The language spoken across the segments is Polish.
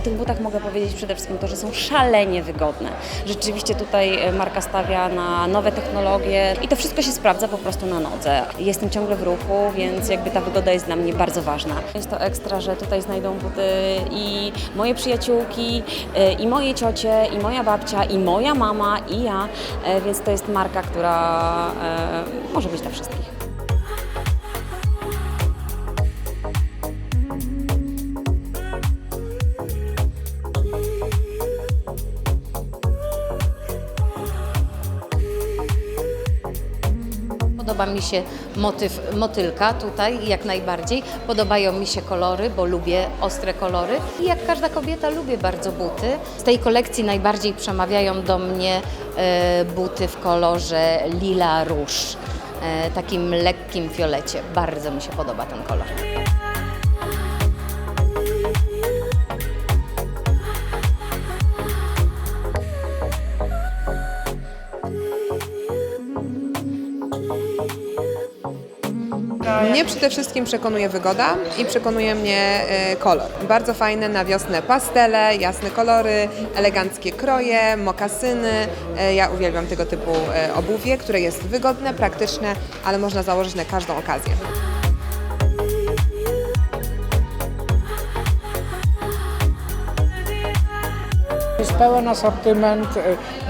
tych butach mogę powiedzieć przede wszystkim to, że są szalenie wygodne. Rzeczywiście tutaj e, marka stawia na nowe technologie i to wszystko się sprawdza po prostu na nodze. Jestem ciągle w ruchu, więc jakby ta wygoda jest dla mnie bardzo ważna. Jest to ekstra, że tutaj znajdą buty i moje przyjaciółki, e, i moje ciocie, i moja babcia, i moja mama, i ja, e, więc to jest marka, która może być dla wszystkich. Podoba mi się motyw motylka tutaj jak najbardziej. Podobają mi się kolory, bo lubię ostre kolory. I jak każda kobieta lubię bardzo buty. Z tej kolekcji najbardziej przemawiają do mnie e, buty w kolorze lila róż. E, takim lekkim fiolecie. Bardzo mi się podoba ten kolor. Mnie przede wszystkim przekonuje wygoda i przekonuje mnie e, kolor. Bardzo fajne na wiosnę pastele, jasne kolory, eleganckie kroje, mokasyny. E, Ja uwielbiam tego typu e, obuwie, które jest wygodne, praktyczne, ale można założyć na każdą okazję. Jest pełen asortyment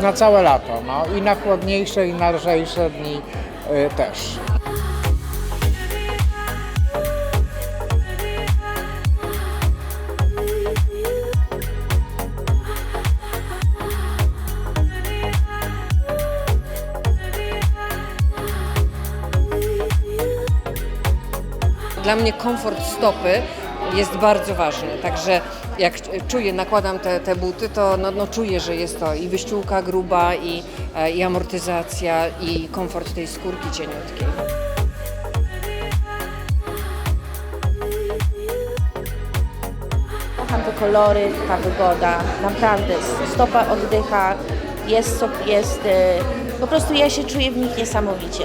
na całe lato, no i na chłodniejsze i na lżejsze dni też. Dla mnie komfort stopy jest bardzo ważny, także jak czuję, nakładam te, te buty, to no, no czuję, że jest to i wyściółka gruba, i, e, i amortyzacja, i komfort tej skórki cieniutkiej. Kocham te kolory, ta wygoda, naprawdę stopa oddycha, jest, jest, e, po prostu ja się czuję w nich niesamowicie.